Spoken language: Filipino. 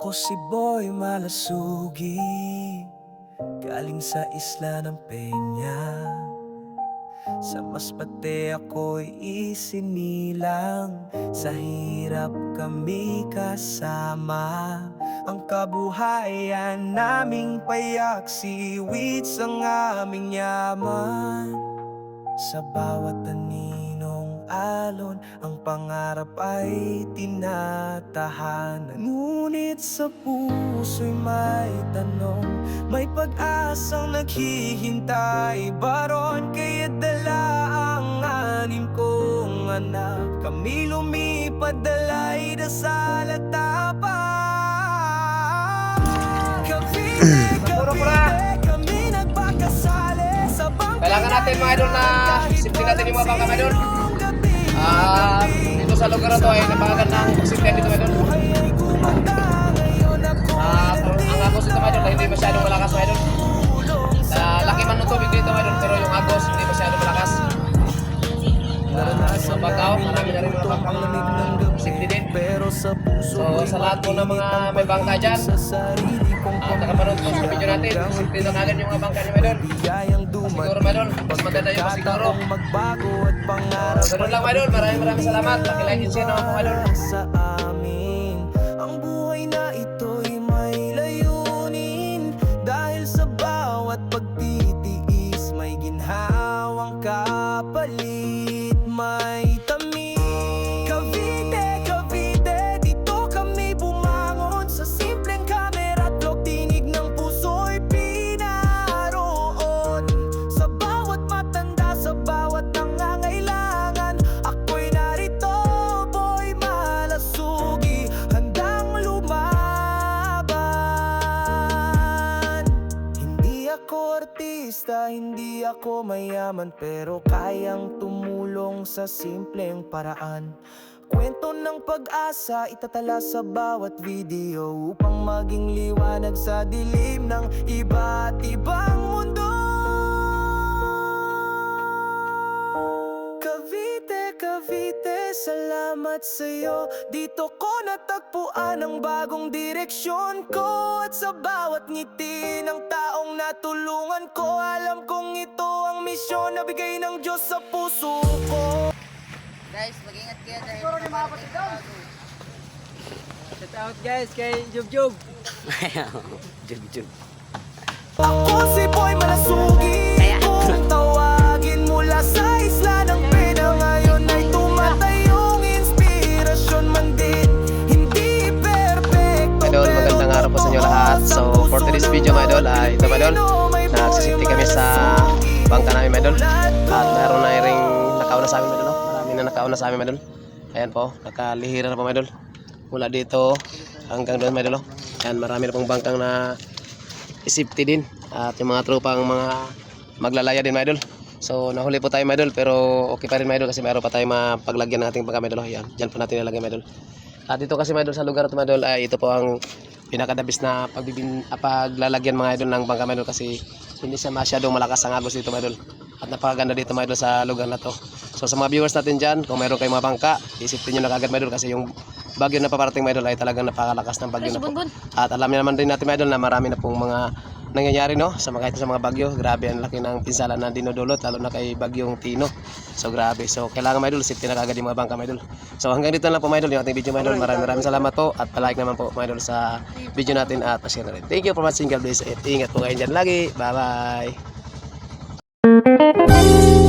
Ako si Boy Malasugi Galing sa isla ng Peña. Sa Masbate ako'y isinilang Sa hirap kami kasama. Ang kabuhayan naming payak Siwits ang aming yaman. Sa bawat aninong alon. Ang pangarap ay tinatahanan. Ngunit sa puso'y may tanong May pag-asang naghihintay. Baron kaya dala ang anim kong anak. Kami lumipad dalay dasal at Cavite, kami Kailangan natin mga idol na isipin natin yung mga bangka mga idol. Ah, dito sa lugar na to ay napakagandang pasimplihan dito mga idol. Ah, ang agos dito mga idol ay hindi masyadong malakas mga sa puso So, sa lahat po ng mga may bangka dyan, sa sarili kong Ah, nakapanood po sa video natin. Isipin na kagad yung mga bangka biyayang dumating Siguro mga idol, mas maganda yung at pangarap So, ganun lang mga idol. Maraming maraming salamat. Laki-like and share naman po mga idol. sa amin Ang buhay na ito'y ako artista Hindi ako mayaman Pero kayang tumulong sa simpleng paraan. Kwento ng pag-asa itatala sa bawat video Upang maging liwanag sa dilim ng iba't ibang salamat sa'yo. Dito ko natagpuan ang bagong direksyon ko. At sa bawat ngiti ng taong natulungan ko Alam kong ito ang misyon na bigay ng Diyos sa puso ko. Guys, mag-ingat kayo dahil Siguro ni mga. Shout out guys kay Jub Jub. Ako si Boy Malasugi video mga idol, ay ito mga idol, nagsisipti kami sa bangka namin mga idol. At meron na ring nakauna sa amin mga idol. Marami na nakauna sa amin mga idol. Ayan po, nakalihira na po mga idol. Mula dito hanggang doon mga idol. Ayan, marami na pong bangkang na isipti din. At yung mga tropang mga maglalaya din mga idol. So, nahuli po tayo idol, pero okay pa rin idol kasi meron pa tayo mapaglagyan ng ating mga idol. Ayan, dyan po natin nilagay mga idol. At dito kasi idol sa lugar ito idol ay ito po ang pinakadabis na pagbibin, ah, paglalagyan mga idol ng bangka mga idol kasi hindi siya masyadong malakas ang agos dito mga idol. At napakaganda dito mga idol sa lugar na to. So sa mga viewers natin dyan, kung meron kayong mga bangka, isipin nyo na kagad mga idol kasi yung bagyo na paparating mga idol ay talagang napakalakas ng bagyo na po. At alam naman din natin mga idol na marami na pong mga nangyayari no? Sa mga kahit sa mga bagyo grabe ang laki ng pinsala na dinudulot lalo na kay bagyong Tino. So grabe. So kailangan mga idol safety na kagad yung mga bangka mga idol. So hanggang dito na lang po mga idol yung ating video mga idol. Maraming maraming salamat po at palike naman po mga idol sa video natin at share na rin. Thank you for watching. God bless at ingat po kayo dyan lagi. Bye bye